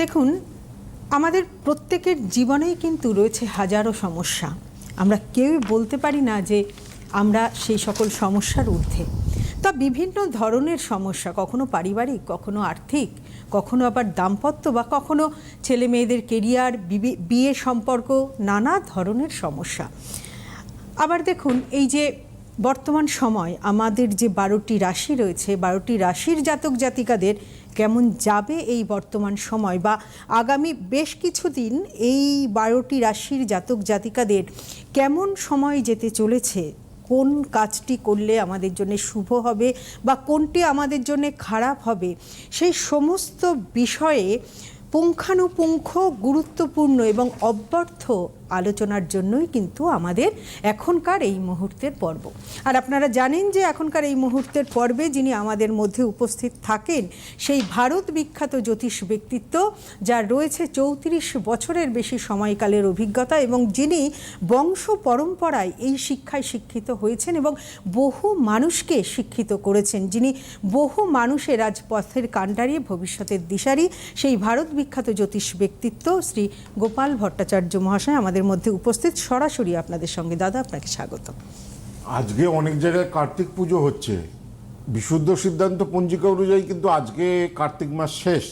দেখুন, আমাদের প্রত্যেকের জীবনেই কিন্তু রয়েছে হাজারো সমস্যা। আমরা কেউই বলতে পারি না যে আমরা সেই সকল সমস্যার ঊর্ধ্বে। তা বিভিন্ন ধরনের সমস্যা, কখনো পারিবারিক, কখনো আর্থিক, কখনো আবার দাম্পত্য বা কখনো ছেলে মেয়েদের কেরিয়ার বিয়ে সম্পর্ক, নানা ধরনের সমস্যা। আবার দেখুন, এই যে বর্তমান সময়, আমাদের যে বারোটি রাশি রয়েছে, বারোটি রাশির জাতক জাতিকাদের কেমন যাবে এই বর্তমান সময় বা আগামী বেশ কিছুদিন এই বারোটি রাশির জাতক জাতিকাদের কেমন সময় যেতে চলেছে? কোন কাজটি করলে আমাদের জন্য শুভ হবে বা কোনটি আমাদের জন্য খারাপ হবে? সেই সমস্ত বিষয়ে পুঙ্খানুপুঙ্খ, গুরুত্বপূর্ণ এবং অব্যর্থ আলোচনার জন্যই কিন্তু আমাদের এখনকার এই মুহূর্তের পর্ব। আর আপনারা জানেন যে এখনকার এই মুহূর্তের পর্বে যিনি আমাদের মধ্যে উপস্থিত থাকেন, সেই ভারত বিখ্যাত জ্যোতিষ ব্যক্তিত্ব, যার রয়েছে চৌত্রিশ বছরের বেশি সময়কালের অভিজ্ঞতা এবং যিনি বংশ পরম্পরায় এই শিক্ষায় শিক্ষিত হয়েছেন এবং বহু মানুষকে শিক্ষিত করেছেন। যিনি বহু মানুষের আজ পথের কাণ্ডারি, ভবিষ্যতের দিশারি, সেই ভারত বিখ্যাত জ্যোতিষ ব্যক্তিত্ব শ্রী গোপাল ভট্টাচার্য মহাশয় আমাদের মধ্যে উপস্থিত সরাসরি আপনাদের সঙ্গে। দাদা, আপনাকে স্বাগত। আজকে অনেক জায়গায় কার্তিক পুজো হচ্ছে। বিশুদ্ধ সিদ্ধান্ত পঞ্জিকা অনুযায়ী কিন্তু আজকে কার্তিক মাস শেষ।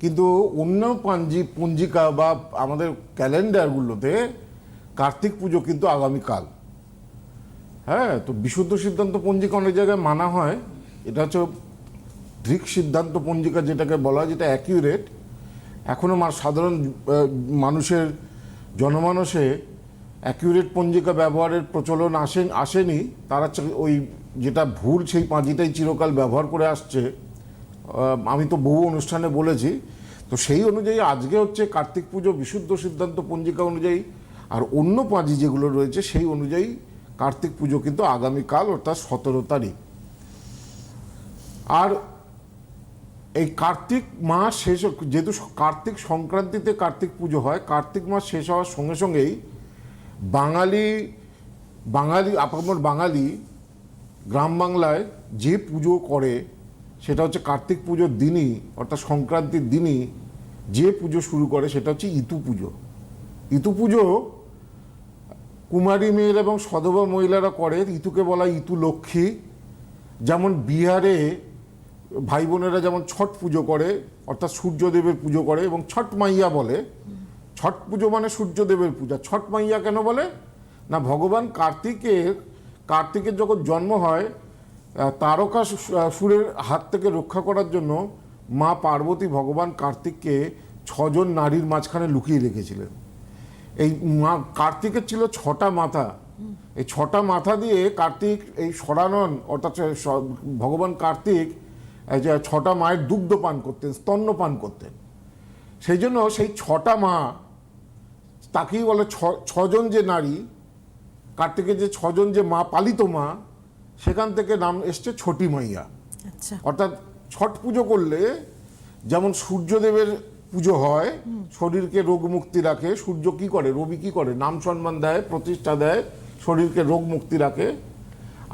কিন্তু অন্য পাঞ্জি, পঞ্জিকা বা আমাদের ক্যালেন্ডারগুলোতে কার্তিক পুজো কিন্তু আগামীকাল। হ্যাঁ তো বিশুদ্ধ সিদ্ধান্ত পঞ্জিকা অনেক জায়গায় মানা হয়। এটা হচ্ছে দৃক সিদ্ধান্ত পঞ্জিকা যেটাকে বলা হয়, যেটা অ্যাকিউরেট এখনও সাধারণ মানুষের জনমানসে অ্যাকিউরেট পঞ্জিকা ব্যবহারের প্রচলন আসেন, আসেনি, তারা ওই যেটা ভুল সেই পাঁজিটাই চিরকাল ব্যবহার করে আসছে। আমি তো বহু অনুষ্ঠানে বলেছি, তো সেই অনুযায়ী আজকে হচ্ছে কার্তিক পুজো বিশুদ্ধ সিদ্ধান্ত পঞ্জিকা অনুযায়ী, আর অন্য পাঁজি যেগুলো রয়েছে সেই অনুযায়ী কার্তিক পুজো কিন্তু আগামীকাল অর্থাৎ সতেরো তারিখ। আর এই কার্তিক মাস শেষ যেহেতু কার্তিক সংক্রান্তিতে কার্তিক পুজো হয়, কার্তিক মাস শেষ হওয়ার সঙ্গে সঙ্গেই বাঙালি বাঙালি, আপামর বাঙালি গ্রাম বাংলায় যে পুজো করে, সেটা হচ্ছে কার্তিক পুজোর দিনই, অর্থাৎ সংক্রান্তির দিনই যে পুজো শুরু করে, সেটা হচ্ছে ইতু পুজো। ইতু পুজো কুমারী মেয়েরা এবং সধবা মহিলারা করে, ইতুকে বলা ইতু লক্ষ্মী। যেমন বিহারে ভাই বোনেরা যেমন ছট পুজো করে, অর্থাৎ সূর্যদেবের পুজো করে এবং ছট মাইয়া বলে, ছট পুজো মানে সূর্যদেবের পূজা। ছট মাইয়া কেন বলে? না, ভগবান কার্তিকের কার্তিকের যখন জন্ম হয় তারকা সুরের হাত থেকে রক্ষা করার জন্য মা পার্বতী ভগবান কার্তিককে ছজন নারীর মাঝখানে লুকিয়ে রেখেছিলেন। এই মা, কার্তিকের ছিল ছটা মাথা। এই ছটা মাথা দিয়ে কার্তিক এই সরানন, অর্থাৎ ভগবান কার্তিক ছটা মায়ের দুগ্ধ পান করতেন স্তন্য পান করতেন। সেই জন্য সেই ছটা মা তাকেই বলে ছজন যে নারী কার্তিকের যে ছজন যে মা পালিত মা সেখান থেকে নাম এসছে ছটি মাইয়া। আচ্ছা। অর্থাৎ ছট পুজো করলে যেমন সূর্যদেবের পুজো হয় শরীরকে রোগ মুক্তি রাখে সূর্য কি করে রবি কি করে নাম সম্মান দেয় প্রতিষ্ঠা দেয় শরীরকে রোগ মুক্তি রাখে।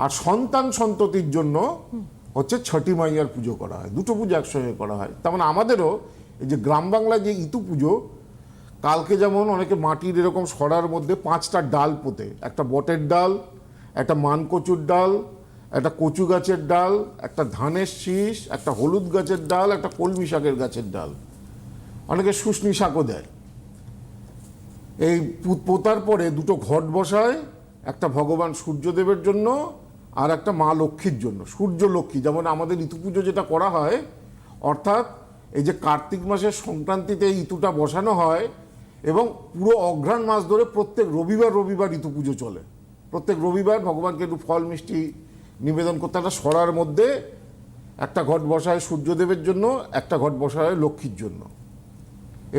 আর সন্তান সন্ততির জন্য হচ্ছে ছটি মাইয়ার পুজো করা হয়, দুটো পুজো একসঙ্গে করা হয়। তেমন মানে আমাদেরও এই যে গ্রাম বাংলায় যে ইতু পুজো, কালকে যেমন অনেকে মাটির এরকম সরার মধ্যে পাঁচটা ডাল পোতে। একটা বটের ডাল, একটা মানকচুর ডাল, একটা কচু গাছের ডাল, একটা ধানের শীষ, একটা হলুদ গাছের ডাল, একটা কলমি শাকের গাছের ডাল। অনেকে শুশনি শাকও দেয়। এই পোতার পরে দুটো ঘট বসায়, একটা ভগবান সূর্যদেবের জন্য আর একটা মা লক্ষ্মীর জন্য, সূর্য লক্ষ্মী। যেমন আমাদের ঋতু পুজো যেটা করা হয়, অর্থাৎ এই যে কার্তিক মাসের সংক্রান্তিতে এই ঋতুটা বসানো হয় এবং পুরো অঘ্রাণ মাস ধরে প্রত্যেক রবিবার রবিবার ঋতু পুজো চলে। প্রত্যেক রবিবার ভগবানকে একটু ফল, মিষ্টি নিবেদন করতে, একটা সরার মধ্যে একটা ঘট বসায় সূর্যদেবের জন্য, একটা ঘট বসায় লক্ষ্মীর জন্য।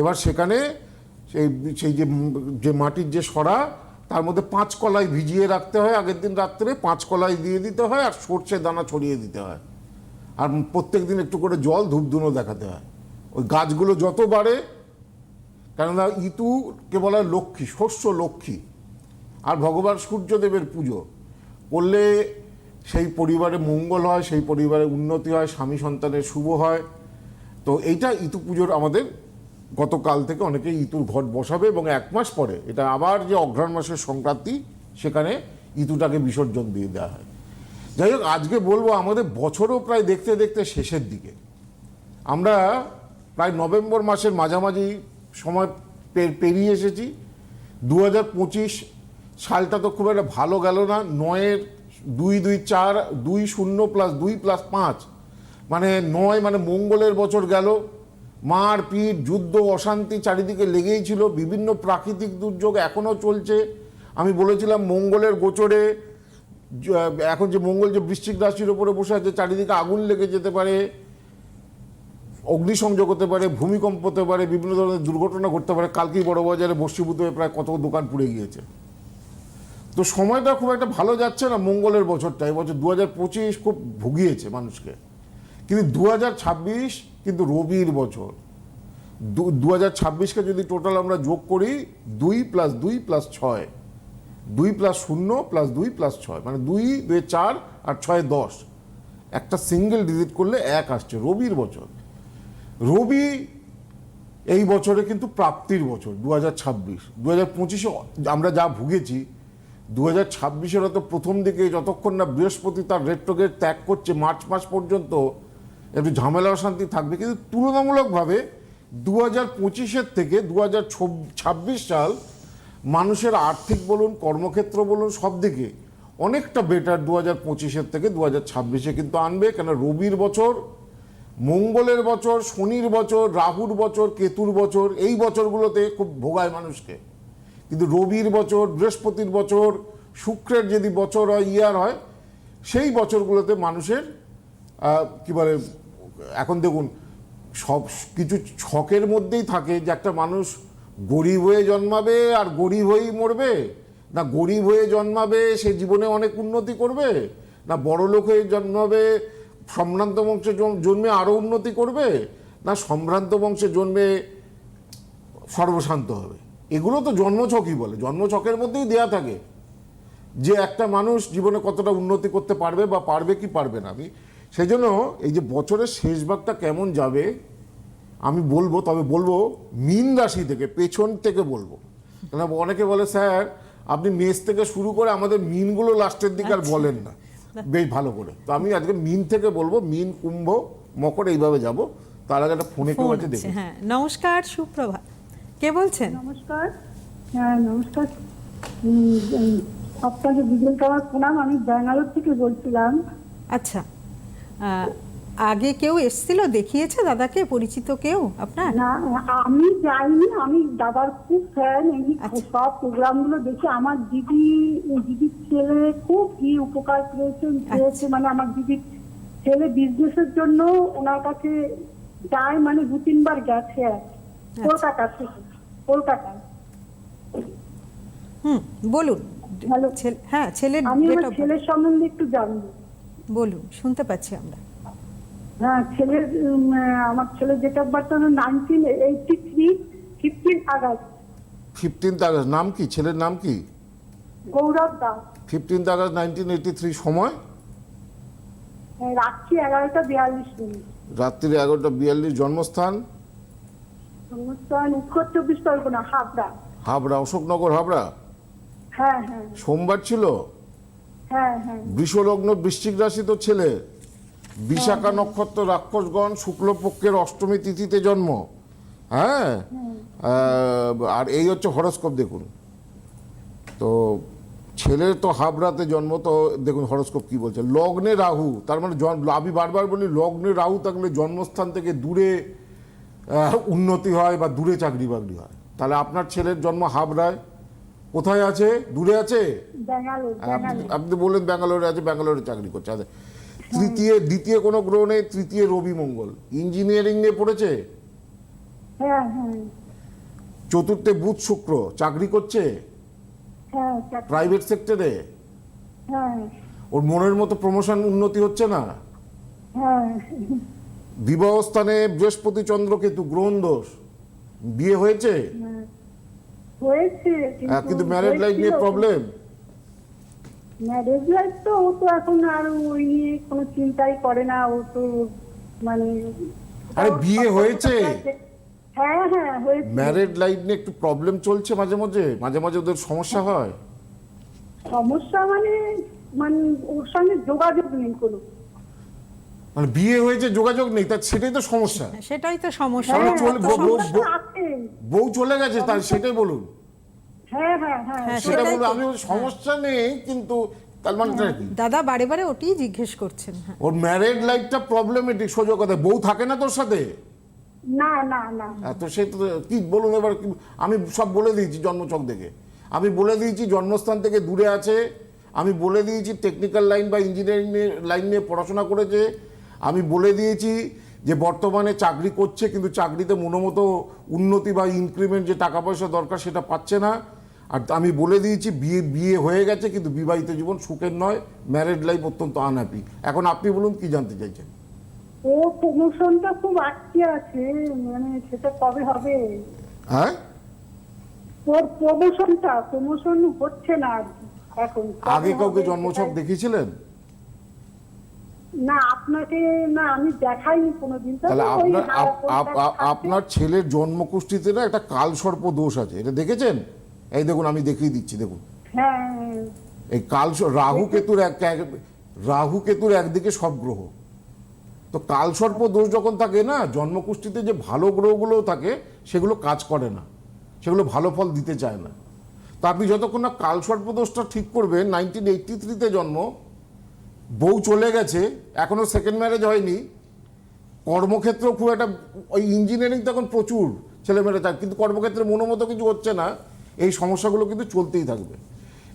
এবার সেখানে সেই সেই যে যে মাটির যে সরা তার মধ্যে পাঁচ কলাই ভিজিয়ে রাখতে হয়, আগের দিন রাত্রে পাঁচ কলাই দিয়ে দিতে হয় আর সর্ষে দানা ছড়িয়ে দিতে হয়। আর প্রত্যেক দিন একটু করে জল ধূপধুনো দেখাতে হয়। ওই গাছগুলো যত বাড়ে, কেননা ইতুকে বলা হয় লক্ষ্মী, শস্য লক্ষ্মী, আর ভগবান সূর্যদেবের পুজো। করলে সেই পরিবারে মঙ্গল হয়, সেই পরিবারে উন্নতি হয়, স্বামী সন্তানের শুভ হয়। তো এইটা ইতু পুজোর আমাদের গতকাল থেকে অনেকে ইতুর ঘট বসাবে এবং এক মাস পরে, এটা আবার যে অঘ্রাণ মাসের সংক্রান্তি, সেখানে ইতুটাকে বিসর্জন দিয়ে দেওয়া হয়। যাই হোক, আজকে বলব আমাদের বছরও প্রায় দেখতে দেখতে শেষের দিকে। আমরা প্রায় নভেম্বর মাসের মাঝামাঝি সময় পেরিয়ে এসেছি। দু হাজার পঁচিশ সালটা তো খুব একটা ভালো গেল না। নয়ের দুই দুই চার, দুই শূন্য প্লাস দুই প্লাস পাঁচ মানে নয় মানে মঙ্গলের বছর গেল। মার পিট যুদ্ধ, অশান্তি চারিদিকে লেগেই ছিল। বিভিন্ন প্রাকৃতিক দুর্যোগ এখনও চলছে। আমি বলেছিলাম মঙ্গলের গোচরে এখন যে মঙ্গল যে বৃশ্চিক রাশির ওপরে বসে আছে, চারিদিকে আগুন লেগে যেতে পারে, অগ্নিসংযোগ হতে পারে, ভূমিকম্প হতে পারে, বিভিন্ন ধরনের দুর্ঘটনা ঘটতে পারে। কালকেই বড় বাজারে বস্তিভূত হয়ে প্রায় কত দোকান পুড়ে গিয়েছে। তো সময়টা খুব একটা ভালো যাচ্ছে না মঙ্গলের বছরটা। এবছর দু হাজার পঁচিশ খুব ভুগিয়েছে মানুষকে। কিন্তু দু হাজার ছাব্বিশ কিন্তু রবির বছর। দু হাজার ছাব্বিশকে যদি টোটাল আমরা যোগ করি, দুই প্লাস দুই প্লাস ছয়। দুই প্লাস শূন্য প্লাস দুই প্লাস ছয়। মানে দুই দুই চার আর ছয় দশ। একটা সিঙ্গেল ডিজিট করলে এক আসছে রবির বছর। রবি এই বছরে কিন্তু প্রাপ্তির বছর দু হাজার ছাব্বিশ। দু হাজার পঁচিশে আমরা যা ভুগেছি দু হাজার ছাব্বিশের হয়তো প্রথম দিকে যতক্ষণ না বৃহস্পতি তার রেট্রোগেট ত্যাগ করছে, মার্চ মাস পর্যন্ত একটু ঝামেলা অশান্তি থাকবে, কিন্তু তুলনামূলকভাবে দু হাজার পঁচিশের থেকে দু হাজার ছাব্বিশ সাল মানুষের আর্থিক বলুন, কর্মক্ষেত্র বলুন, সব দিকে অনেকটা বেটার দু হাজার পঁচিশের থেকে দু হাজার ছাব্বিশে। কিন্তু আনবে কেন রবির বছর, মঙ্গলের বছর, শনির বছর, রাহুর বছর, কেতুর বছর, এই বছরগুলোতে খুব ভোগায় মানুষকে। কিন্তু রবির বছর, বৃহস্পতির বছর, শুক্রের যদি বছর হয় ইয়ার হয়, সেই বছরগুলোতে মানুষের কি বলে এখন দেখুন, সব কিছু ছকের মধ্যেই থাকে যে একটা মানুষ গরিব হয়ে জন্মাবে আর গরিব হয়েই মরবে। না, গরিব হয়ে জন্মাবে, সে জীবনে অনেক উন্নতি করবে। না, বড় লোক হয়ে জন্মাবে, সম্ভ্রান্ত বংশে জন্মে আরও উন্নতি করবে। না, সম্ভ্রান্ত বংশে জন্মে সর্বশান্ত হবে। এগুলো তো জন্মছকই বলে, জন্মছকের মধ্যেই দেয়া থাকে। যে একটা মানুষ জীবনে কতটা উন্নতি করতে পারবে বা পারবে কি পারবে না, আমি সেই জন্য এই যে বছরের শেষ ভাগটা কেমন যাবে আমি বলব তবে বলব মিন রাশি থেকে পেছন থেকে বলব। কেন অনেকে বলে স্যার আপনি মেষ থেকে শুরু করে আমাদের মিনগুলো লাস্টের দিকে আর বলেন না। বেশ ভালো করে। তো আমি আজকে মিন থেকে বলব মিন কুম্ভ মকর এইভাবে যাব। তার আগে একটা ফোনে কেউ আছে দেখুন। হ্যাঁ। নমস্কার সুপ্রভাত। কে বলছেন? নমস্কার। হ্যাঁ নমস্কার। আপনাকে বিজয় প্রণাম আমি ব্যাঙ্গালোর থেকে বলছিলাম। আচ্ছা। আগে কেউ এসছিল? দেখিয়েছে দাদাকে? পরিচিত কেউ আপনার? না আমি যাইনি। আমি দাদার খুব ফ্যান এই আচ্ছা। সব প্রোগ্রামগুলো দেখে আমার দিদি দিদির ছেলে খুব কি উপকার পেয়েছেন। আচ্ছা। পেয়েছে মানে আমার দিদির ছেলে বিজনেসের জন্য ওনার কাছে যায় মানে দু তিনবার গেছে আচ্ছা। কলকাতা থেকে কলকাতায়। হুম বলুন। হ্যাঁ ছেলের আমি আমার ছেলের সম্বন্ধে একটু জানব। বলুন শুনতে পাচ্ছি আমরা। হ্যাঁ ছেলের আমার ছেলের ডেট অফ বার্থ হলো nineteen eighty three fifteen August. Fifteenth August নাম কি? ছেলের নাম কি? Gourav Das. Fifteenth August nineteen eighty three সময়? হ্যাঁ, রাত্রি এগারোটা বিয়াল্লিশ মিনিট। রাত্রি এগারোটা বিয়াল্লিশ জন্মস্থান? অনুষ্ঠান উত্তর চব্বিশ পরগনা হাবড়া। হাবড়া অশোকনগর হাবড়া? হ্যাঁ হ্যাঁ। সোমবার ছিল? বৃষলগ্ন বৃশ্চিক রাশি তো ছেলে। বিশাখা নক্ষত্র রাক্ষসগণ শুক্লপক্ষের অষ্টমী তিথিতে জন্ম। হ্যাঁ? আর এই হচ্ছে হরস্কোপ দেখুন। তো ছেলের তো হাবড়াতে জন্ম তো দেখুন হরস্কোপ কি বলছে। লগ্নে রাহু তার মানে আমি বারবার বলি লগ্নে রাহু থাকলে জন্মস্থান থেকে দূরে উন্নতি হয় বা দূরে চাকরি বাকরি হয়। তাহলে আপনার ছেলের জন্ম হাবড়ায় কোথায় আছে? দূরে আছে? আপনি বললেন ব্যাঙ্গালোরে আছে ব্যাঙ্গালোরে চাকরি করছে। আচ্ছা তৃতীয় দ্বিতীয় কোনো গ্রহ নেই তৃতীয় রবি মঙ্গল। ইঞ্জিনিয়ারিং নিয়ে পড়েছে? হ্যাঁ হ্যাঁ। চতুর্থে বুধ শুক্র চাকরি করছে? প্রাইভেট সেক্টরে হ্যাঁ। ওর মনের মতো প্রমোশন উন্নতি হচ্ছে না? বিবাহ স্থানে বৃহস্পতি চন্দ্র কেতু গ্রহণ দোষ। বিয়ে হয়েছে? হ্যাঁ। হয়েছে হ্যাঁ, কিন্তু ম্যারেড লাইফ নিয়ে প্রবলেম ম্যারেজ লাইফ তো ও তো এখন আর ওই নিয়ে কোনো চিন্তাই করে না ও তো মানে আরে বিয়ে হয়েছে? হ্যাঁ হ্যাঁ হয়েছে। ম্যারেড লাইফ নিয়ে একটু প্রবলেম চলছে মাঝে মাঝে মাঝে মাঝে ওদের সমস্যা হয়? সমস্যা মানে মানে ওর সঙ্গে যোগাযোগ নেই কোনো। মানে বিয়ে হয়েছে যোগাযোগ নেই তার সেটাই তো সমস্যা। সেটাই তো সমস্যা। হ্যাঁ, চল- তো বউ- চলে গেছে তার সেটাই বলুন। হ্যাঁ হ্যাঁ হ্যাঁ হ্যাঁ, সেটা সেটাই আমি সমস্যা নেই কিন্তু তার মানেটা দাদা বারে বারে ওটিই জিজ্ঞেস করছেন হ্যাঁ। ওর ম্যারেড লাইফটা প্রবলেমেটিক সোজা কথা বউ থাকে না তোর সাথে? না না না। এত সে তো কি বলুন এবার আমি সব বলে দিয়েছি জন্মচক দেখে আমি বলে দিয়েছি জন্মস্থান থেকে দূরে আছে আমি বলে দিয়েছি টেকনিক্যাল লাইন বা ইঞ্জিনিয়ারিং লাইন নিয়ে পড়াশোনা করেছে আমি বলে দিয়েছি যে বর্তমানে চাকরি করছে কিন্তু চাকরিতে মনোমতো উন্নতি বা ইনক্রিমেন্ট যে টাকা পয়সা দরকার সেটা পাচ্ছে না। আর আমি বলে দিয়েছি বিয়ে বিয়ে হয়ে গেছে কিন্তু বিবাহিত জীবন সুখের নয় ম্যারেড লাইফ অত্যন্ত আনহ্যাপি এখন আপনি বলুন কি জানতে চাইছেন? ও প্রমোশনটা খুব আটকে আছে মানে সেটা কবে হবে? হ্যাঁ? ওর প্রমোশনটা প্রমোশন হচ্ছে না এখন। আগে কাউকে জন্মছক দেখিয়েছিলেন? না আপনাকে না আমি দেখাইনি কোনোদিন। তাহলে আপনার ছেলের জন্মকুষ্ঠিতে না একটা কালসর্প দোষ আছে। এটা দেখেছেন? এই দেখুন আমি দেখিয়ে দিচ্ছি দেখুন। হ্যাঁ। এই কাল রাহু কেতুর এক- রাহু কেতুর একদিকে সব গ্রহ। তো কালসর্প দোষ যখন থাকে না জন্মকুষ্ঠিতে যে ভালো গ্রহগুলো থাকে সেগুলো কাজ করে না। সেগুলো ভালো ফল দিতে চায় না। তা আপনি যতক্ষণ না কালসর্প দোষটা ঠিক করবেন নাইনটিন এইটটি থ্রিতে জন্ম বউ চলে গেছে এখনও সেকেন্ড ম্যারেজ হয়নি। কর্মক্ষেত্র খুব একটা, ওই ইঞ্জিনিয়ারিং তখন প্রচুর ছেলেমেয়েরা থাকে কিন্তু কর্মক্ষেত্রে মনোমতো কিছু হচ্ছে না, এই সমস্যাগুলো কিন্তু চলতেই থাকবে।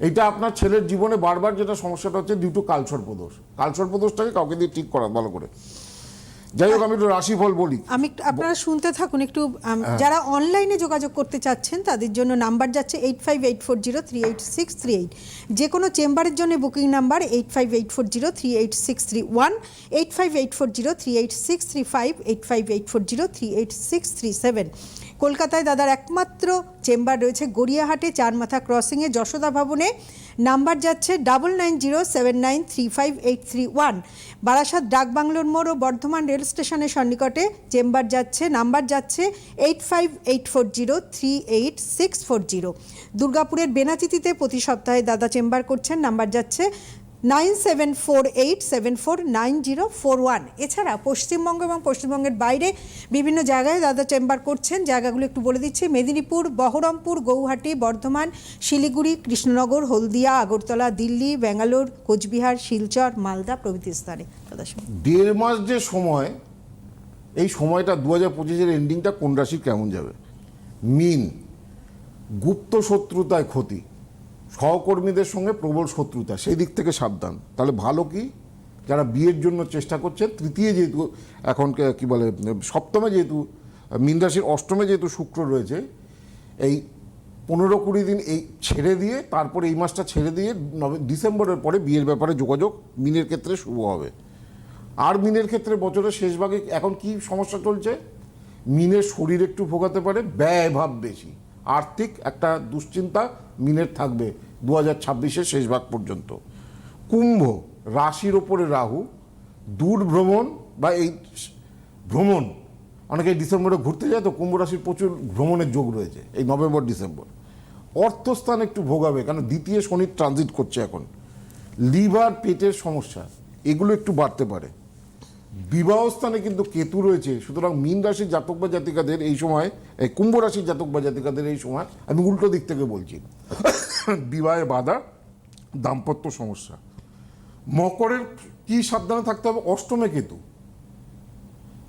এইটা আপনার ছেলের জীবনে বারবার যেটা সমস্যাটা হচ্ছে ডিউ টু কালসর্পদোষ কালসর্পদোষটাকে কাউকে দিয়ে ঠিক করা, ভালো করে। যাই হোক আমি একটু রাশিফল বলি। আমি আপনারা শুনতে থাকুন একটু যারা অনলাইনে যোগাযোগ করতে চাচ্ছেন তাদের জন্য নাম্বার যাচ্ছে eight five eight four zero three eight six three eight যে কোনো চেম্বারের জন্য booking number eight five eight four zero three eight six three one eight five eight four zero three eight six three five eight five eight four zero three eight six three seven কলকাতায় দাদার একমাত্র chamber রয়েছে। গড়িয়াহাটে চারমাথা ক্রসিংয়ে যশোদা ভবনে। Number যাচ্ছে double nine zero seven nine three five eight three one Barasat ডাকবাংলোর মোড় ও Bardhaman rail স্টেশনের সন্নিকটে চেম্বার যাচ্ছে, নাম্বার যাচ্ছে eight five eight four zero three eight six four zero দুর্গাপুরের বেনাচিতিতে প্রতি সপ্তাহে দাদা চেম্বার করছেন, নাম্বার যাচ্ছে nine seven four eight seven four nine zero four one. এছাড়া পশ্চিমবঙ্গ এবং পশ্চিমবঙ্গের বাইরে বিভিন্ন জায়গায় দাদা চেম্বার করছেন। জায়গাগুলো একটু বলে দিচ্ছি। মেদিনীপুর, বহরমপুর, গৌহাটি, বর্ধমান, শিলিগুড়ি, কৃষ্ণনগর, হলদিয়া, আগরতলা, দিল্লি, ব্যাঙ্গালোর, কোচবিহার, শিলচর, মালদা প্রভৃতি স্থানে। দেড় মাস যে সময়, এই সময়টা দু হাজার পঁচিশের এন্ডিংটা কোন রাশি কেমন যাবে? মিন। গুপ্ত শত্রুতায় ক্ষতি। সহকর্মীদের সঙ্গে প্রবল শত্রুতা, সেই দিক থেকে সাবধান। তাহলে ভালো কি? যারা বিয়ের জন্য চেষ্টা করছেন, তৃতীয় যেহেতু এখন কি বলে, সপ্তমে যেহেতু, মীন রাশির অষ্টমে যেহেতু শুক্র রয়েছে, এই পনেরো কুড়ি দিন এই ছেড়ে দিয়ে, তারপরে এই মাসটা ছেড়ে দিয়ে নভে ডিসেম্বরের পরে বিয়ের ব্যাপারে যোগাযোগ মিনের ক্ষেত্রে শুভ হবে। আর মিনের ক্ষেত্রে বছরের শেষ ভাগে এখন কি সমস্যা চলছে? মিনের শরীর একটু ভোগাতে পারে, ব্যয় ভাব বেশি। আর্থিক একটা দুশ্চিন্তা মিনের থাকবে দু হাজার ছাব্বিশের শেষ ভাগ পর্যন্ত। কুম্ভ রাশির ওপরে রাহু, দূর ভ্রমণ বা এই ভ্রমণ অনেকে ডিসেম্বরে ঘুরতে যায়, তো কুম্ভ রাশির প্রচুর ভ্রমণের যোগ রয়েছে, এই নভেম্বর, ডিসেম্বর। অর্থস্থান একটু ভোগাবে, কারণ দ্বিতীয় শনির ট্রানজিট করছে এখন। লিভার, পেটের সমস্যা, এগুলো একটু বাড়তে পারে। বিবাহ স্থানে কিন্তু কেতু রয়েছে। সুতরাং মীন রাশির জাতক বা জাতিকাদের এই সময়, এই কুম্ভ রাশির জাতক বা জাতিকাদের এই সময় আমি উল্টো দিক থেকে বলছি। বিবাহে বাধা, দাম্পত্য সমস্যা। মকরের কি সাবধানে থাকতে হবে? অষ্টমে কেতু।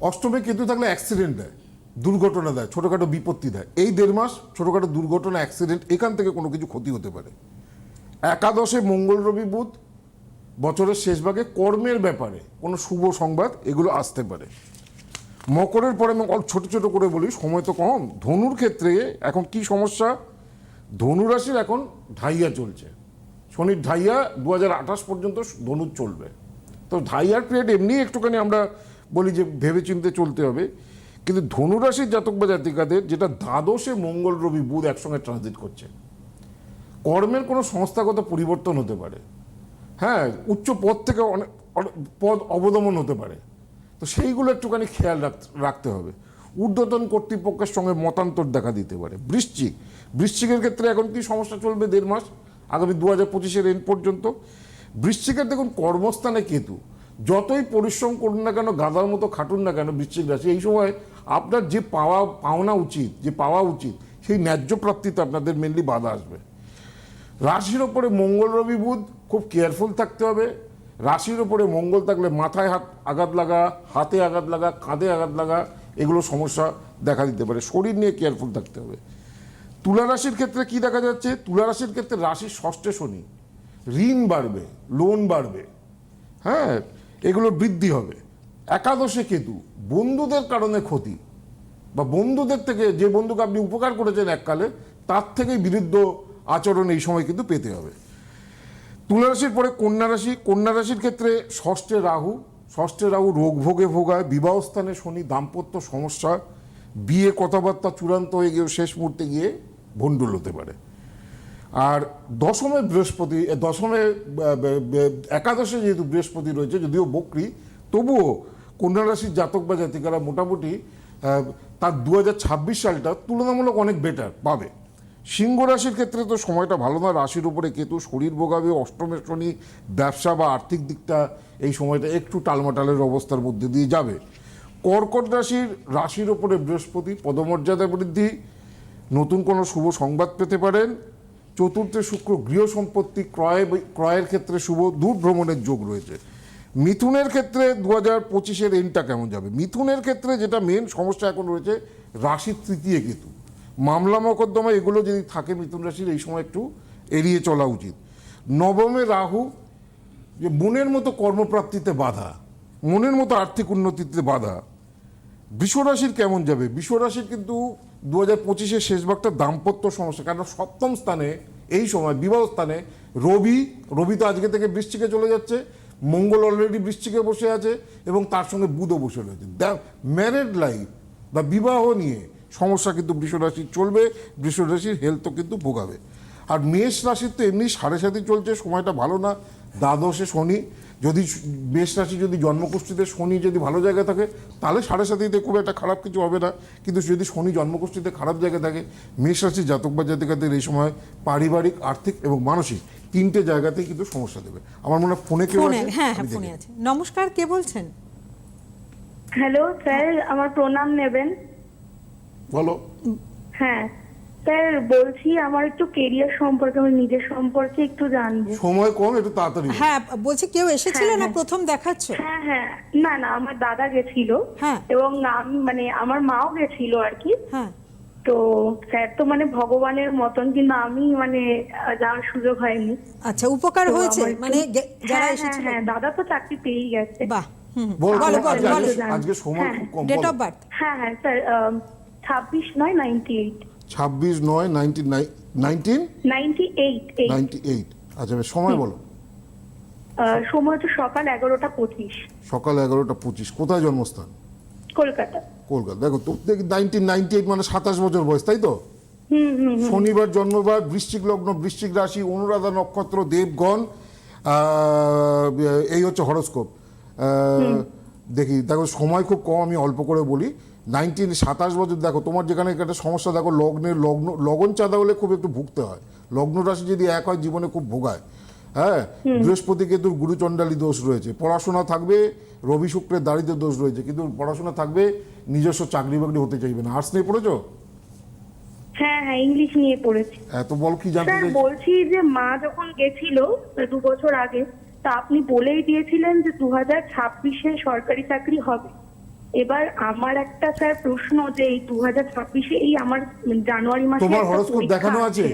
অষ্টমে কেতু থাকলে অ্যাক্সিডেন্ট দেয়, দুর্ঘটনা দেয়, ছোটোখাটো বিপত্তি দেয়। এই দেড় মাস ছোটোখাটো দুর্ঘটনা অ্যাক্সিডেন্ট এখান থেকে কোনো কিছু ক্ষতি হতে পারে। একাদশে মঙ্গল রবি বুধ বছরের শেষ ভাগে কর্মের ব্যাপারে কোনো শুভ সংবাদ এগুলো আসতে পারে। মকরের পরে আমি ছোট ছোট করে বলি, সময় তো কম। ধনুর ক্ষেত্রে এখন কি সমস্যা? ধনু রাশির এখন ঢাইয়া চলছে। শনির ঢাইয়া দু হাজার আঠাশ পর্যন্ত ধনুর চলবে। তো ঢাইয়ার পিরিয়ড এমনি একটুখানি আমরা বলি যে ভেবেচিন্তে চলতে হবে। কিন্তু ধনু রাশির জাতক বা জাতিকাদের যেটা দ্বাদশে মঙ্গল রবি বুধ একসঙ্গে ট্রানজিট করছে। কর্মের কোনো সংস্থাগত পরিবর্তন হতে পারে। হ্যাঁ উচ্চ পদ থেকে অনেক পদ অবদমন হতে পারে। তো সেইগুলো একটুখানি খেয়াল রাখ- রাখতে হবে। ঊর্ধ্বতন কর্তৃপক্ষের সঙ্গে মতান্তর দেখা দিতে পারে। বৃশ্চিক, বৃশ্চিকের ক্ষেত্রে এখন কি সমস্যা চলবে দেড় মাস? আগামী দু হাজার পঁচিশের এন্ড পর্যন্ত। বৃশ্চিকের দেখুন, কর্মস্থানে কেতু। যতই পরিশ্রম করুন না কেন গাদার মতো খাটুন না কেন বৃশ্চিক রাশি, এই সময় আপনার যে পাওয়া, পাওনা উচিত, যে পাওয়া উচিত, সেই ন্যায্য প্রাপ্তিতে আপনাদের মেনলি বাধা আসবে। রাশির ওপরে মঙ্গল, রবি, বুধ, খুব কেয়ারফুল থাকতে হবে। রাশির ওপরে মঙ্গল থাকলে মাথায় হাত আঘাত লাগা, হাতে আঘাত লাগা, কাঁধে আঘাত লাগা, এগুলো সমস্যা দেখা দিতে পারে। শরীর নিয়ে কেয়ারফুল থাকতে হবে। তুলা রাশির ক্ষেত্রে কি দেখা যাচ্ছে? তুলা রাশির ক্ষেত্রে রাশির ষষ্ঠে শনি। ঋণ বাড়বে লোন বাড়বে। হ্যাঁ এগুলো বৃদ্ধি হবে। একাদশে কেতু, বন্ধুদের কারণে ক্ষতি। বা বন্ধুদের থেকে যে বন্ধুকে আপনি উপকার করেছেন এককালে, তার থেকেই বিরুদ্ধ আচরণ এই সময় কিন্তু পেতে হবে। তুলা রাশির পরে কন্যা রাশি, কন্যা রাশির ক্ষেত্রে ষষ্ঠে রাহু ষষ্ঠে রাহু রোগ ভোগে ভোগায়, বিবাহ স্থানে শনি দাম্পত্য সমস্যা, বিয়ে কথাবার্তা চূড়ান্ত হয়ে গিয়েও শেষ মুহূর্তে গিয়ে ভণ্ডুল হতে পারে। আর দশমে বৃহস্পতি দশমে একাদশে যেহেতু বৃহস্পতি রয়েছে, যদিও বকরি, তবুও কন্যা রাশির জাতক বা জাতিকারা মোটামুটি তার দু হাজার ছাব্বিশ সালটা তুলনামূলক অনেক বেটার পাবে। সিংহ রাশির ক্ষেত্রে তো সময়টা ভালো না। রাশির উপরে কেতু শরীর ভোগাবে অষ্টমের শনি ব্যবসা বা আর্থিক দিকটা এই সময়টা একটু টালমাটালের অবস্থার মধ্যে দিয়ে যাবে। কর্কট রাশির রাশির ওপরে বৃহস্পতি, পদমর্যাদা বৃদ্ধি, নতুন কোনো শুভ সংবাদ পেতে পারেন। চতুর্থে শুক্র, গৃহ সম্পত্তি ক্রয়, ক্রয়ের ক্ষেত্রে শুভ, দূর ভ্রমণের যোগ রয়েছে। মিথুনের ক্ষেত্রে দু হাজার পঁচিশের এন্ডটা কেমন যাবে? মিথুনের ক্ষেত্রে যেটা মেন সমস্যা এখন রয়েছে, রাশির তৃতীয় কেতু। মামলা মকদ্দমা, এগুলো যদি থাকে মিথুন রাশির, এই সময় একটু এড়িয়ে চলা উচিত। নবমে রাহু, যে মনের মতো কর্মপ্রাপ্তিতে বাধা, মনের মতো আর্থিক উন্নতিতে বাধা বৃষরাশির কেমন যাবে? বৃষরাশির কিন্তু দু হাজার পঁচিশের শেষ ভাগটা দাম্পত্য সমস্যা, কারণ সপ্তম স্থানে, এই সময়, বিবাহ স্থানে, রবি রবি তো আজকে থেকে বৃষ্টিকে চলে যাচ্ছে, মঙ্গল অলরেডি বৃষ্টিকে বসে আছে, এবং তার সঙ্গে বুধও বসে রয়েছে। দ্য ম্যারেড লাইফ বা বিবাহ নিয়ে সমস্যা কিন্তু বৃষরাশির চলবে বৃষরাশির হেলথও কিন্তু ভোগাবে। আর মেষ রাশির তো এমনি সাড়ে সাথে চলছে সময়টা ভালো না দ্বাদশে শনি। যদি মেষ রাশি যদি জন্মকুষ্ঠিতে শনি যদি ভালো জায়গায় থাকে তাহলে সাড়ে সাথীতে খুব একটা খারাপ কিছু হবে না। কিন্তু যদি শনি জন্মকুষ্ঠিতে খারাপ জায়গায় থাকে মেষ রাশি জাতক বা জাতিকাদের এই সময় পারিবারিক আর্থিক এবং মানসিক তিনটে জায়গাতেই কিন্তু সমস্যা দেবে। আমার মনে হয় ফোনে কেউ হ্যাঁ হ্যাঁ নমস্কার কে বলছেন? হ্যালো স্যার আমার প্রণাম নেবেন। বলো। হ্যাঁ স্যার বলছি আমার একটু কেরিয়ার সম্পর্কে আমার নিজের সম্পর্কে একটু জানব। সময় কম একটু তাড়াতাড়ি হ্যাঁ বলছি কেউ এসেছিল হ্যাঁ, না হ্যাঁ। প্রথম দেখাচ্ছ? হ্যাঁ হ্যাঁ। না না আমার দাদা গেছিল। হ্যাঁ। এবং আমি মানে আমার মাও গেছিল আর কি। হ্যাঁ। তো স্যার তো মানে ভগবানের মতন কিন্তু আমি মানে যাওয়ার সুযোগ হয়নি। আচ্ছা উপকার হয়েছে? মানে যারা হ্যাঁ, এসেছিল? হ্যাঁ, হ্যাঁ, দাদা তো চাকরি পেয়েই গেছে। বাহ। বলো বলো, আজকে- সময় হ্যাঁ। খুব কম ডেট অফ বার্থ হ্যাঁ হ্যাঁ স্যার ছাব্বিশ নয় নাইনটি এইট ছাব্বিশ নয় ninety nineteen ninety eight eight ninety eight আচ্ছা বেশ, সময় বলো। সময় হচ্ছে সকাল এগারোটা পঁচিশ। সকাল এগারোটা পঁচিশ। কোথায় জন্মস্থান? কলকাতা। কলকাতা। দেখো তো নাইনটিন নাইনটি এইট মানে সাতাশ বছর বয়স তাই তো। শনিবার জন্মবার বৃশ্চিক লগ্ন বৃশ্চিক রাশি অনুরাধা নক্ষত্র দেবগণ এই হচ্ছে হরস্কোপ। দেখি দেখো সময় খুব কম আমি অল্প করে বলি। নাইনটিন সাতাশ বছর দেখো তোমার যেখানে একটা সমস্যা দেখো লগ্নের লগ্ন লগন চাঁদা হলে খুব একটু ভুগতে হয়। লগ্ন রাশি যদি এক হয় জীবনে খুব ভোগায়। হ্যাঁ? বৃহস্পতি কেতুর গুরুচণ্ডালী দোষ রয়েছে। পড়াশোনা থাকবে রবি শুক্রের দারিদ্র দোষ রয়েছে কিন্তু পড়াশোনা থাকবে নিজস্ব চাকরি বাকরি হতে চাইবে না। আর্টস নিয়ে পড়েছো? হ্যাঁ হ্যাঁ ইংলিশ নিয়ে পড়েছি। এত বল কি জানতে স্যার বলছি যে মা যখন গেছিল দু বছর আগে তা আপনি বলেই দিয়েছিলেন যে দু হাজার ছাব্বিশে সরকারি চাকরি হবে। এবার আমার একটা স্যার প্রশ্ন যে এই দু হাজার ছাব্বিশে এই আমার জানুয়ারি মাসে তোমার হরস্কোপ দেখানো আছে?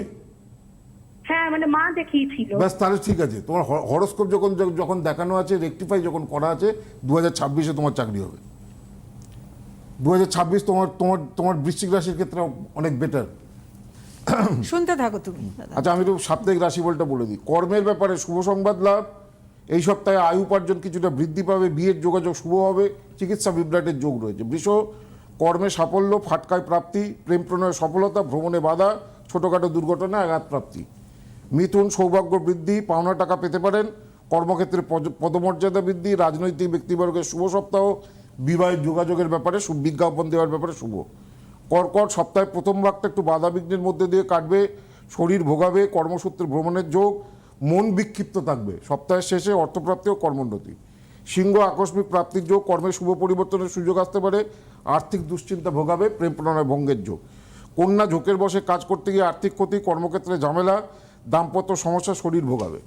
হ্যাঁ মানে মা দেখিয়েছিল। ব্যাস তাহলে ঠিক আছে। তোমার হরস্কোপ যখন যখন দেখানো আছে রেকটিফাই যখন করা আছে দু হাজার ছাব্বিশে তোমার চাকরি হবে। দু হাজার ছাব্বিশ তোমার তোমার তোমার বৃশ্চিক রাশির ক্ষেত্রে অনেক বেটার শুনতে থাকো তুমি। আচ্ছা আমি একটু সাপ্তাহিক রাশিফলটা বলে দিই। কর্মের ব্যাপারে শুভ সংবাদ লাভ এই সপ্তাহে আয়ু উপার্জন কিছুটা বৃদ্ধি পাবে, বিয়ের যোগাযোগ শুভ হবে, চিকিৎসা বিভ্রাটের যোগ রয়েছে। বৃষ, কর্মে সাফল্য, ফাটকায় প্রাপ্তি, প্রেম প্রণয়ের সফলতা, ভ্রমণে বাধা, ছোটোখাটো দুর্ঘটনা, আঘাত প্রাপ্তি। মিথুন সৌভাগ্য বৃদ্ধি, পাওনা টাকা পেতে পারেন, কর্মক্ষেত্রে পদ- পদমর্যাদা বৃদ্ধি, রাজনৈতিক ব্যক্তিবর্গের শুভ সপ্তাহ, বিবাহের যোগাযোগের ব্যাপারে বিজ্ঞাপন দেওয়ার ব্যাপারে শুভ। কর্কট সপ্তাহে প্রথম ভাগটা একটু বাধা বিঘ্নের মধ্যে দিয়ে কাটবে, শরীর ভোগাবে, কর্মসূত্রে ভ্রমণের যোগ মন বিক্ষিপ্ত থাকবে। সপ্তাহের শেষে অর্থপ্রাপ্তি ও কর্মোন্নতি। সিংহ আকস্মিক প্রাপ্তির যোগ, কর্মের শুভ পরিবর্তনের সুযোগ আসতে পারে, আর্থিক দুশ্চিন্তা ভোগাবে, প্রেম প্রণয় ভঙ্গের যোগ। কন্যা ঝোঁকের বসে কাজ করতে গিয়ে আর্থিক ক্ষতি, কর্মক্ষেত্রে ঝামেলা, দাম্পত্য সমস্যা শরীর ভোগাবে।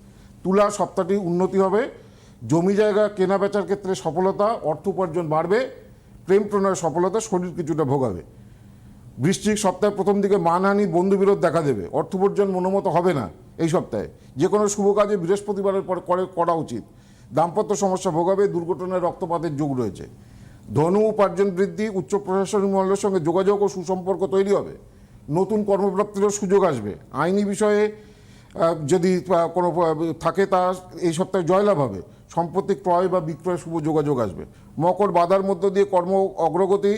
তুলা সপ্তাহটি উন্নতি হবে। জমি জায়গা কেনা বেচার ক্ষেত্রে সফলতা, অর্থ উপার্জন বাড়বে, প্রেম প্রণয়ের সফলতা শরীর কিছুটা ভোগাবে। বৃশ্চিক সপ্তাহে প্রথম দিকে মানহানি বন্ধুবিরোধ দেখা দেবে। অর্থ উপার্জন মনোমতো হবে না এই সপ্তাহে। যে কোনো শুভ কাজে বৃহস্পতিবারের পর করে করা উচিত। দাম্পত্য সমস্যা ভোগাবে, দুর্ঘটনায় রক্তপাতের যোগ রয়েছে। ধনু উপার্জন বৃদ্ধি, উচ্চ প্রশাসনিক মহলের সঙ্গে যোগাযোগ ও সুসম্পর্ক তৈরি হবে। নতুন কর্মপ্রাপ্তিরও সুযোগ আসবে। আইনি বিষয়ে যদি কোনো থাকে তা এই সপ্তাহে জয়লাভ হবে। সম্পত্তি ক্রয় বা বিক্রয় শুভ যোগাযোগ আসবে। মকর বাধার মধ্য দিয়ে কর্ম অগ্রগতি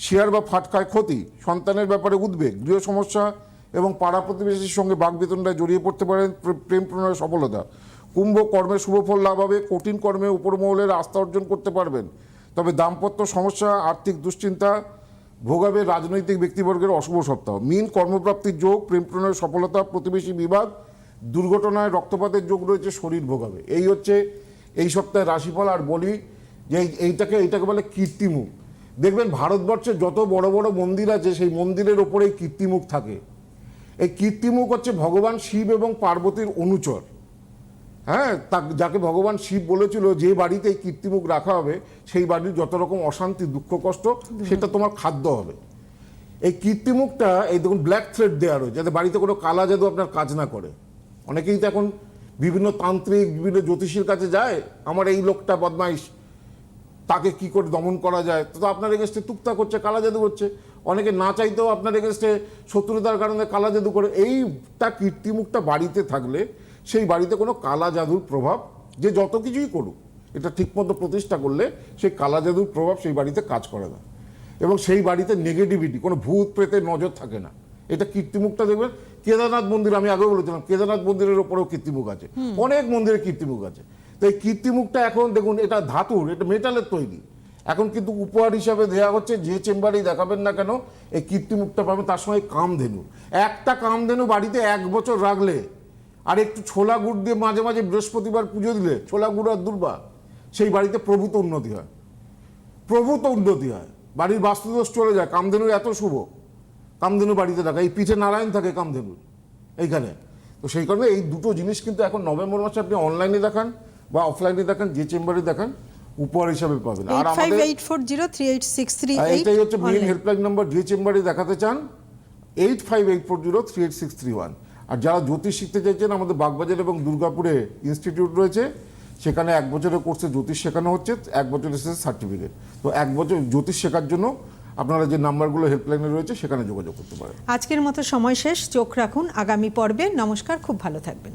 শেয়ার বা ফাটকায় ক্ষতি, সন্তানের ব্যাপারে উদ্বেগ গৃহ সমস্যা এবং পাড়া প্রতিবেশীর সঙ্গে বাগবেতনটায় জড়িয়ে পড়তে পারেন প্রেম প্রণয়ের সফলতা। কুম্ভ কর্মের শুভফল লাভ হবে, কঠিন কর্মে উপর মহলের আস্থা অর্জন করতে পারবেন। তবে দাম্পত্য সমস্যা, আর্থিক দুশ্চিন্তা ভোগাবে রাজনৈতিক ব্যক্তিবর্গের অশুভ সপ্তাহ মিন কর্মপ্রাপ্তির যোগ, প্রেম প্রণয়ের সফলতা, প্রতিবেশী বিবাদ, দুর্ঘটনায় রক্তপাতের যোগ রয়েছে, শরীর ভোগাবে। এই হচ্ছে এই সপ্তাহে রাশিফল আর বলি যে এই- এইটাকে এইটাকে বলে কীর্তিমুখ। দেখবেন ভারতবর্ষে যত বড় বড় মন্দির আছে, সেই মন্দিরের ওপরে কীর্তিমুখ থাকে। এই কীর্তিমুখ হচ্ছে ভগবান শিব এবং পার্বতীর অনুচর। হ্যাঁ তা যাকে ভগবান শিব বলেছিল যে বাড়িতে এই কীর্তিমুখ রাখা হবে, সেই বাড়ির যত রকম অশান্তি, দুঃখ, কষ্ট, সেটা তোমার খাদ্য হবে। এই কীর্তিমুখটা, এই দেখুন ব্ল্যাক থ্রেড দেওয়া রয়েছে, যাতে বাড়িতে কোনো কালা জাদু আপনার কাজ না করে। অনেকেই তো এখন বিভিন্ন তান্ত্রিক, বিভিন্ন জ্যোতিষীর কাছে যায়, আমার এই লোকটা বদমাইশ তাকে কি করে দমন করা যায়? তো আপনার এগেস্টে তুকতা করছে কালা জাদু করছে। অনেকে না চাইতেও আপনার এগেস্টে শত্রুতার কারণে কালা জাদু করে। এইটা কীর্তিমুখটা বাড়িতে থাকলে সেই বাড়িতে কোনো কালা জাদুর প্রভাব যে যত কিছুই করুক এটা ঠিকমতো প্রতিষ্ঠা করলে সেই কালা জাদুর প্রভাব সেই বাড়িতে কাজ করে না। এবং সেই বাড়িতে নেগেটিভিটি কোনো ভূত প্রেতে নজর থাকে না। এটা কীর্তিমুখটা দেখবেন। কেদারনাথ মন্দির আমি আগেও বলেছিলাম কেদারনাথ মন্দিরের ওপরেও কীর্তিমুখ আছে। অনেক মন্দিরে কীর্তিমুখ আছে। তো এই কীর্তিমুখটা এখন দেখুন, এটা ধাতুর, এটা মেটালের তৈরি। এখন কিন্তু উপহার হিসাবে দেওয়া হচ্ছে, যে চেম্বারেই দেখাবেন না কেন, এই কীর্তিমুখটা পাবেন, তার সঙ্গে কামধেনু। একটা কামধেনু বাড়িতে এক বছর রাখলে, আর একটু ছোলা গুড় দিয়ে মাঝে মাঝে বৃহস্পতিবার পুজো দিলে, ছোলা গুড় আর দুর্বা, সেই বাড়িতে প্রভূত উন্নতি হয়। প্রভূত উন্নতি হয়। বাড়ির বাস্তুদোষ চলে যায়, কামধেনু এত শুভ। কামধেনু বাড়িতে রাখা এই পিঠে নারায়ণ থাকে কামধেনুর, এইখানে। তো সেই কারণে এই দুটো জিনিস কিন্তু এখন নভেম্বর মাসে আপনি অনলাইনে দেখান বা অফলাইনে দেখান যে চেম্বারে দেখান উপহার হিসাবে পাবেন। আর আমাদের এটাই হচ্ছে মেইন হেল্পলাইন নাম্বার যে চেম্বারে দেখাতে চান eight five eight four zero three eight six three one আর যারা জ্যোতিষ শিখতে চাইছেন আমাদের বাগবাজার এবং দুর্গাপুরে ইনস্টিটিউট রয়েছে সেখানে এক বছরের কোর্সে জ্যোতিষ শেখানো হচ্ছে এক বছর এসেছে সার্টিফিকেট তো এক বছর জ্যোতিষ শেখার জন্য আপনারা যে নাম্বারগুলো হেল্পলাইনে রয়েছে সেখানে যোগাযোগ করতে পারেন। আজকের মতো সময় শেষ চোখ রাখুন আগামী পর্বে। নমস্কার খুব ভালো থাকবেন।